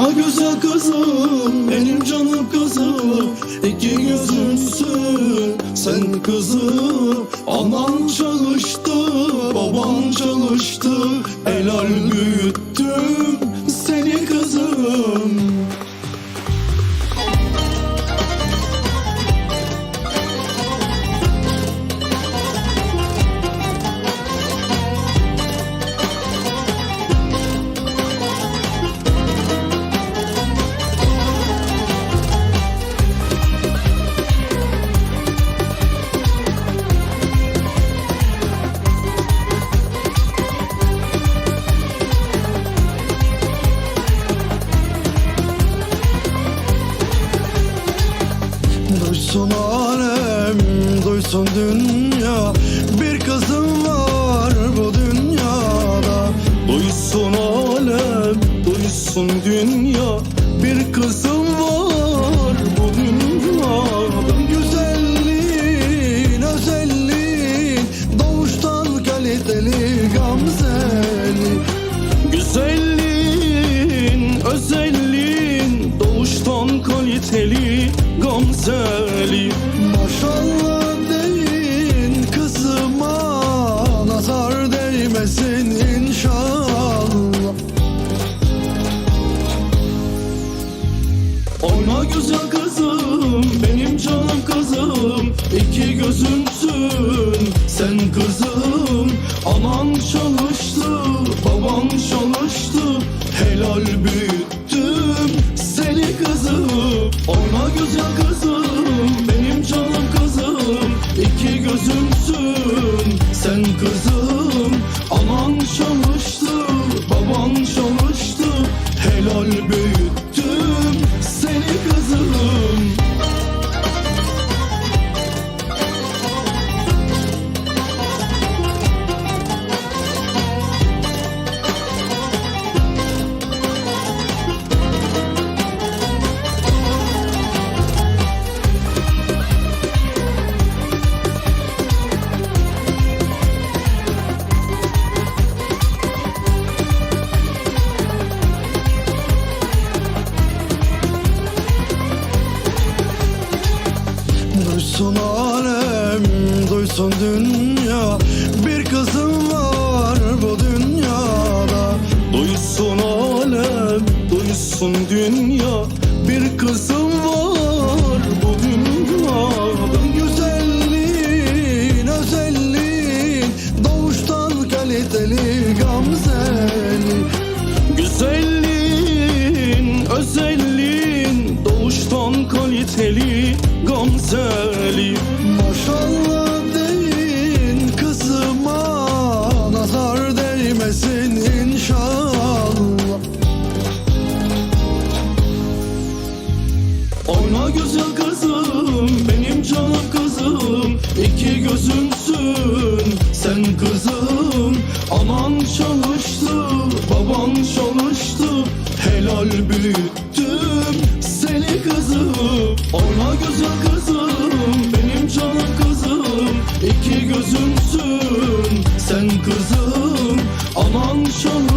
Oyna güzel kızım benim canım kızım İki gözümsün sen kızım Anan çalıştı baban çalıştı. Helal büyüttüm Duysun alem, duysun dünya. Bir kızım var bu dünyada. Duysun alem, duysun dünya Helal büyüttüm seni kızım. Oyna güzel kızım, benim canım kızım. İki gözümsün, sen kızım. Anan çalıştı, baban çalıştı. Helal büyüttüm Duysun alem, duysun dünya. Bir kızım gamzeli Maşallah deyin kızıma Nazar değmesin inşallah. Oyna güzel kızım, benim canım kızım İki gözümsün, sen kızım Anan çalıştı, baban çalıştı Helal büyüttü iki gözümsün sen kızım. Aman şalım